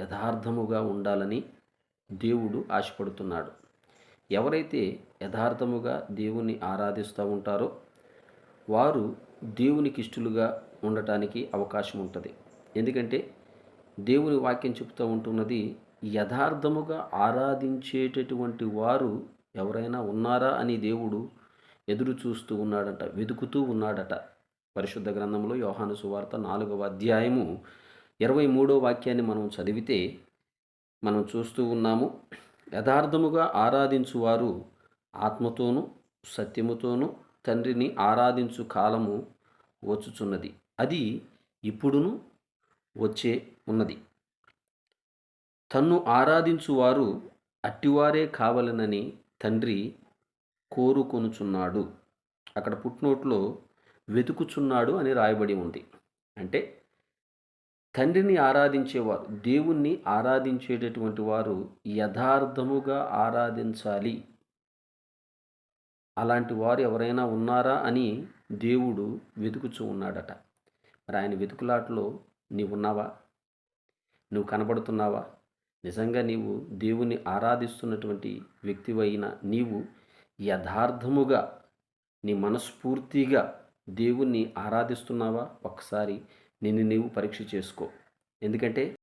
యథార్థముగా ఉండాలని దేవుడు ఆశపడుతున్నాడు. ఎవరైతే యథార్థముగా దేవుణ్ణి ఆరాధిస్తూ ఉంటారో వారు దేవునికి ఇష్టలుగా ఉండటానికి అవకాశం ఉంటుంది. ఎందుకంటే దేవుని వాక్యం చెప్తూ ఉంటున్నది యథార్థముగా ఆరాధించేటటువంటి వారు ఎవరైనా ఉన్నారా అని దేవుడు ఎదురు చూస్తూ ఉన్నాడట వెతుకుతూ ఉన్నాడట. పరిశుద్ధ గ్రంథంలో యోహాను సువార్త నాలుగవ అధ్యాయము ఇరవై మూడో వాక్యాన్ని మనం చదివితే మనం చూస్తూ ఉన్నాము యథార్థముగా ఆరాధించువారు ఆత్మతోనూ సత్యముతోనూ తండ్రిని ఆరాధించు కాలము వచ్చుచున్నది. అది ఇప్పుడును వచ్చే ఉన్నది. తన్ను ఆరాధించువారు అట్టివారే కావలనని తండ్రి కోరుకొనుచున్నాడు. అక్కడ పుట్నోట్లో వెతుకుచున్నాడు అని రాయబడి ఉంది. అంటే తండ్రిని ఆరాధించేవారు దేవుణ్ణి ఆరాధించేటటువంటి వారు యథార్థముగా ఆరాధించాలి. అలాంటి వారు ఎవరైనా ఉన్నారా అని దేవుడు వెతుకుచూ ఉన్నాడట. మరి ఆయన వెతుకులాటలో నీవు ఉన్నావా నువ్వు కనబడుతున్నావా? నిజంగా నీవు దేవుని ఆరాధిస్తున్నటువంటి వ్యక్తివైన నీవు యథార్థముగా నీ మనస్ఫూర్తిగా దేవుణ్ణి ఆరాధిస్తున్నావా? ఒక్కసారి నిన్ను నీవు పరీక్ష చేసుకో. ఎందుకంటే